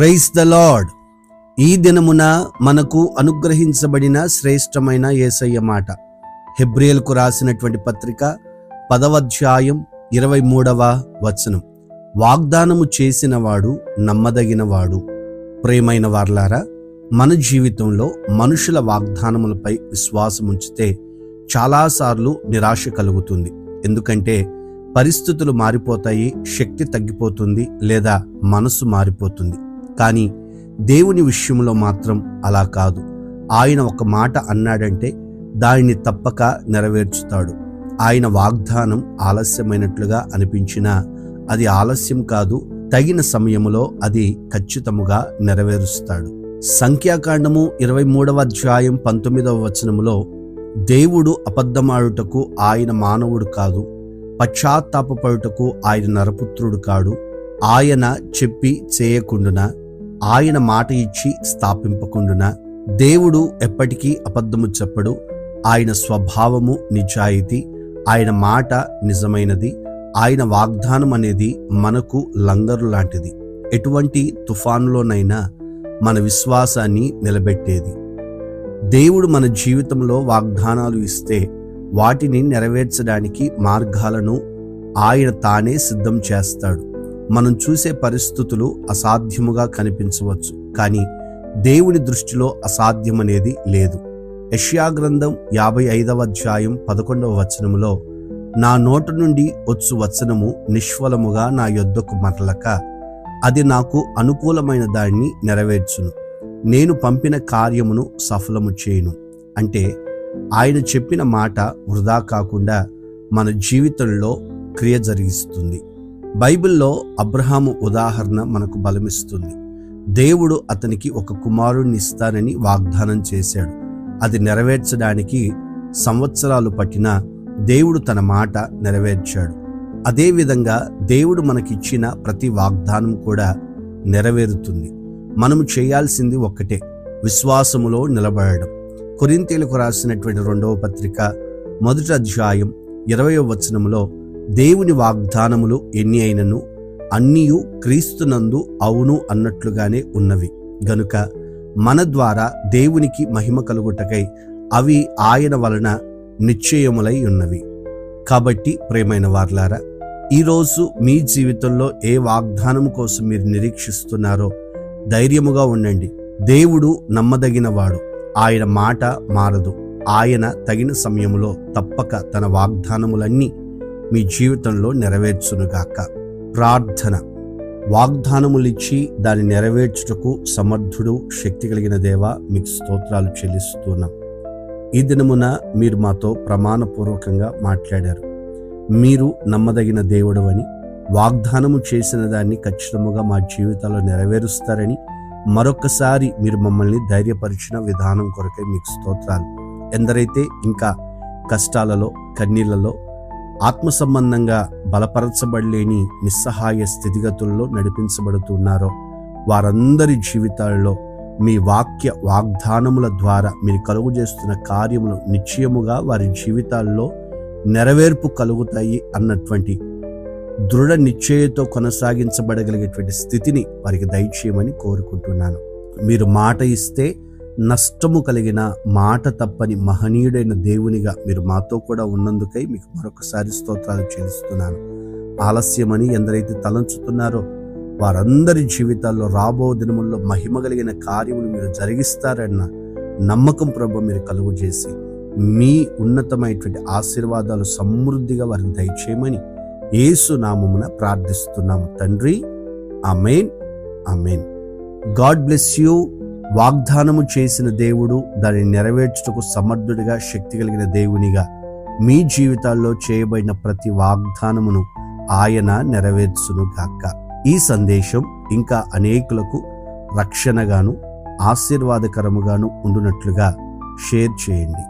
Praise the lord. ఈ దినమున మనకు అనుగ్రహించబడిన శ్రేష్టమైన యేసయ్య మాట. హెబ్రియల్కు రాసినటువంటి పత్రిక పదవధ్యాయం ఇరవై మూడవ వచనం. వాగ్దానము చేసినవాడు నమ్మదగినవాడు. ప్రేమైన వార్లారా మన జీవితంలో మనుషుల వాగ్దానములపై విశ్వాసం ఉంచితే చాలాసార్లు నిరాశ కలుగుతుంది. ఎందుకంటే పరిస్థితులు మారిపోతాయి శక్తి తగ్గిపోతుంది లేదా మనసు మారిపోతుంది. కానీ దేవుని విషయంలో మాత్రం అలా కాదు. ఆయన ఒక మాట అన్నాడంటే దానిని తప్పక నెరవేర్చుతాడు. ఆయన వాగ్దానం ఆలస్యమైనట్లుగా అనిపించినా అది ఆలస్యం కాదు తగిన సమయములో అది ఖచ్చితముగా నెరవేరుస్తాడు. సంఖ్యాకాండము ఇరవై మూడవ అధ్యాయం పంతొమ్మిదవ వచనములో దేవుడు అబద్ధమాడుటకు ఆయన మానవుడు కాదు పశ్చాత్తాపడుటకు ఆయన నరపుత్రుడు కాడు ఆయన చెప్పి చేయకుండునా? ఆయన మాట ఇచ్చి స్థాపింపకుండునా? దేవుడు ఎప్పటికీ అబద్ధము చెప్పడు. ఆయన స్వభావము నిజాయితీ. ఆయన మాట నిజమైనది. ఆయన వాగ్దానం అనేది మనకు లంగరు లాంటిది. ఎటువంటి తుఫానులోనైనా మన విశ్వాసాన్ని నిలబెట్టేది. దేవుడు మన జీవితంలో వాగ్దానాలు ఇస్తే వాటిని నెరవేర్చడానికి మార్గాలను ఆయన తానే సిద్ధం చేస్తాడు. మనం చూసే పరిస్థితులు అసాధ్యముగా కనిపించవచ్చు. కానీ దేవుని దృష్టిలో అసాధ్యమనేది లేదు. యష్యా గ్రంథం యాభై ఐదవ అధ్యాయం పదకొండవ వచనములో నా నోట నుండి వచ్చు వచనము నిష్ఫలముగా నా యొద్దకు మరలక అది నాకు అనుకూలమైన దాన్ని నెరవేర్చును. నేను పంపిన కార్యమును సఫలము చేయను. అంటే ఆయన చెప్పిన మాట వృధా కాకుండా మన జీవితంలో క్రియ జరిగిస్తుంది. బైబిల్లో అబ్రహాము ఉదాహరణ మనకు బలమిస్తుంది. దేవుడు అతనికి ఒక కుమారుణ్ణి ఇస్తానని వాగ్దానం చేశాడు. అది నెరవేర్చడానికి సంవత్సరాలు పట్టినా దేవుడు తన మాట నెరవేర్చాడు. అదేవిధంగా దేవుడు మనకిచ్చిన ప్రతి వాగ్దానం కూడా నెరవేరుతుంది. మనము చేయాల్సింది ఒక్కటే విశ్వాసములో నిలబడడం. కొరింతీలకు రాసినటువంటి రెండవ పత్రిక మొదటి అధ్యాయం ఇరవయో వచనములో దేవుని వాగ్దానములు ఎన్ని అయినను అన్నీయు క్రీస్తునందు అవును అన్నట్లుగానే ఉన్నవి. గనుక మన ద్వారా దేవునికి మహిమ కలుగుటకై అవి ఆయన వలన నిశ్చయములై ఉన్నవి. కాబట్టి ప్రేమైన వార్లారా ఈరోజు మీ జీవితంలో ఏ వాగ్దానం కోసం మీరు నిరీక్షిస్తున్నారో ధైర్యముగా ఉండండి. దేవుడు నమ్మదగినవాడు. ఆయన మాట మారదు. ఆయన తగిన సమయంలో తప్పక తన వాగ్దానములన్నీ మీ జీవితంలో నెరవేర్చునుగాక. ప్రార్థన. వాగ్దానములిచ్చి దాన్ని నెరవేర్చుటకు సమర్థుడు శక్తి కలిగిన దేవ మీకు స్తోత్రాలు చెల్లిస్తున్నాం. ఈ దినమున మీరు మాతో ప్రమాణపూర్వకంగా మాట్లాడారు. మీరు నమ్మదగిన దేవుడు అని వాగ్దానము చేసిన దాన్ని ఖచ్చితముగా మా జీవితాల్లో నెరవేరుస్తారని మరొకసారి మీరు మమ్మల్ని ధైర్యపరిచిన విధానం కొరకై మీకు స్తోత్రాలు. ఎందరైతే ఇంకా కష్టాలలో కన్నీళ్ళలో ఆత్మ సంబంధంగా బలపరచబడలేని నిస్సహాయ స్థితిగతుల్లో నడిపించబడుతున్నారో వారందరి జీవితాల్లో మీ వాక్య వాగ్దానముల ద్వారా మీరు కలుగు చేస్తున్న కార్యములు నిశ్చయముగా వారి జీవితాల్లో నెరవేర్పు కలుగుతాయి అన్నటువంటి దృఢ నిశ్చయతో కొనసాగించబడగలిగేటువంటి స్థితిని వారికి దయచేయమని కోరుకుంటున్నాను. మీరు మాట ఇస్తే నష్టము కలిగిన మాట తప్పని మహనీయుడైన దేవునిగా మీరు మాతో కూడా ఉన్నందుకై మీకు మరొకసారి స్తోత్రాలు చెల్లిస్తున్నాను. ఆలస్యమని ఎందరైతే తలంచుతున్నారో వారందరి జీవితాల్లో రాబో దినముల్లో మహిమ కలిగిన కార్యములు మీరు జరిగిస్తారన్న నమ్మకం ప్రభు మీరు కలుగు చేసి మీ ఉన్నతమైనటువంటి ఆశీర్వాదాలు సమృద్ధిగా వారికి దయచేయమని యేసు నామమున ప్రార్థిస్తున్నాము. తండ్రి amen amen God bless you. వాగ్దానము చేసిన దేవుడు దానిని నెరవేర్చుటకు సమర్థుడిగా శక్తి కలిగిన దేవునిగా మీ జీవితాల్లో చేయబడిన ప్రతి వాగ్దానమును ఆయన నెరవేర్చును గాక. ఈ సందేశం ఇంకా అనేకులకు రక్షణగాను ఆశీర్వాదకరముగాను ఉండునట్లుగా షేర్ చేయండి.